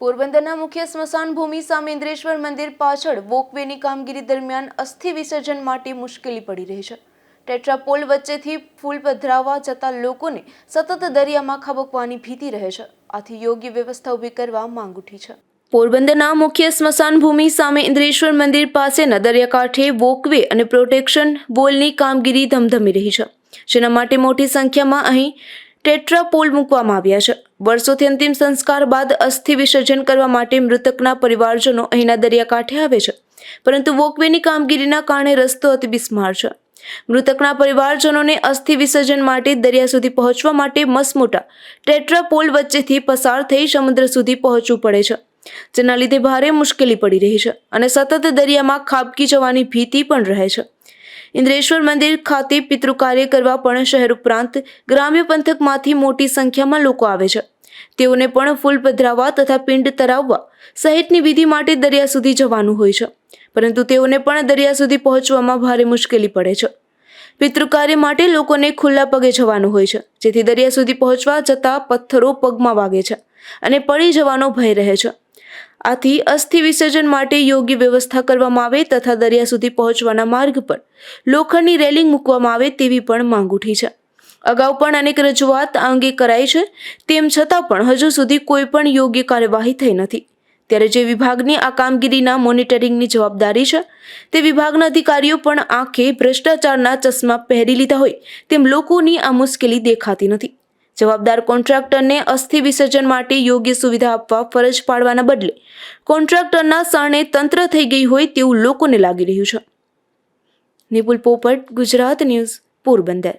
પોરબંદરના મુખ્ય સ્મશાન ભૂમિ સામે ઇન્દ્રેશ્વર મંદિર પાછળ વોકવેની કામગીરી દરમિયાન અસ્થિ વિસર્જન માટે મુશ્કેલી પડી રહી છે. ટેટ્રાપોલ વચ્ચેથી ફૂલ પધરાવવા જતા લોકોને સતત દરિયામાં ખબકવાની ભીતિ રહે છે. આથી યોગ્ય વ્યવસ્થા ઊભી કરવા માંગ ઉઠી છે. પોરબંદરના મુખ્ય સ્મશાન ભૂમિ સામે ઇન્દ્રેશ્વર મંદિર પાસેના દરિયાકાંઠે વોકવે અને પ્રોટેક્શન વોલની કામગીરી ધમધમી રહી છે. જેના માટે મોટી સંખ્યામાં અહીં ટેટ્રાપોલ મૂકવામાં આવ્યા છે. વર્ષોથી અંતિમ સંસ્કાર બાદ અસ્થિ વિસર્જન કરવા માટે મૃતકના પરિવારજનો અહીંના દરિયાકાંઠે આવે છે. પરંતુ વોકવેની કામગીરીના કારણે રસ્તો અતિ બિસ્માર છે. મૃતકના પરિવારજનોને અસ્થિ વિસર્જન માટે દરિયા સુધી પહોંચવા માટે મસમોટા ટેટ્રાપોલ વચ્ચેથી પસાર થઈ સમુદ્ર સુધી પહોંચવું પડે છે. જેના લીધે ભારે મુશ્કેલી પડી રહી છે અને સતત દરિયામાં ખાબકી જવાની ભીતિ પણ રહે છે. ઇન્દ્રેશ્વર મંદિર ખાતે પિતૃ કાર્ય કરવા પણ શહેર ઉપરાંત ગ્રામ્ય પંથકમાંથી મોટી સંખ્યામાં લોકો આવે છે. તેઓને પણ ફૂલ પધરાવવા તથા પિંડ તરાવવા સહિતની વિધિ માટે દરિયા સુધી જવાનું હોય છે. પરંતુ તેઓને પણ દરિયા સુધી પહોંચવામાં ભારે મુશ્કેલી પડે છે. પિતૃકાર્ય માટે લોકોને ખુલ્લા પગે જવાનું હોય છે, જેથી દરિયા સુધી પહોંચવા જતાં પથ્થરો પગમાં વાગે છે અને પડી જવાનો ભય રહે છે. આથી અસ્થિ વિસર્જન માટે યોગ્ય વ્યવસ્થા કરવામાં આવે તથા દરિયા સુધી પહોંચવાના માર્ગ પર લોખંડની રેલિંગ મૂકવામાં આવે તેવી પણ માંગ ઉઠી છે. અગાઉ પણ અનેક રજૂઆત આ અંગે કરાઈ છે, તેમ છતાં પણ હજુ સુધી કોઈ પણ યોગ્ય કાર્યવાહી થઈ નથી. ત્યારે જે વિભાગની આ કામગીરીના મોનિટરિંગની જવાબદારી છે, તે વિભાગના અધિકારીઓ પણ આંખે ભ્રષ્ટાચારના ચશ્મા પહેરી લીધા હોય તેમ લોકોની આ મુશ્કેલી દેખાતી નથી. જવાબદાર કોન્ટ્રાક્ટરને અસ્થિ વિસર્જન માટે યોગ્ય સુવિધા આપવા ફરજ પાડવાના બદલે કોન્ટ્રાક્ટરના શરણે તંત્ર થઈ ગઈ હોય તેવું લોકોને લાગી રહ્યું છે. નિપુલ પોપટ, ગુજરાત ન્યૂઝ, પોરબંદર.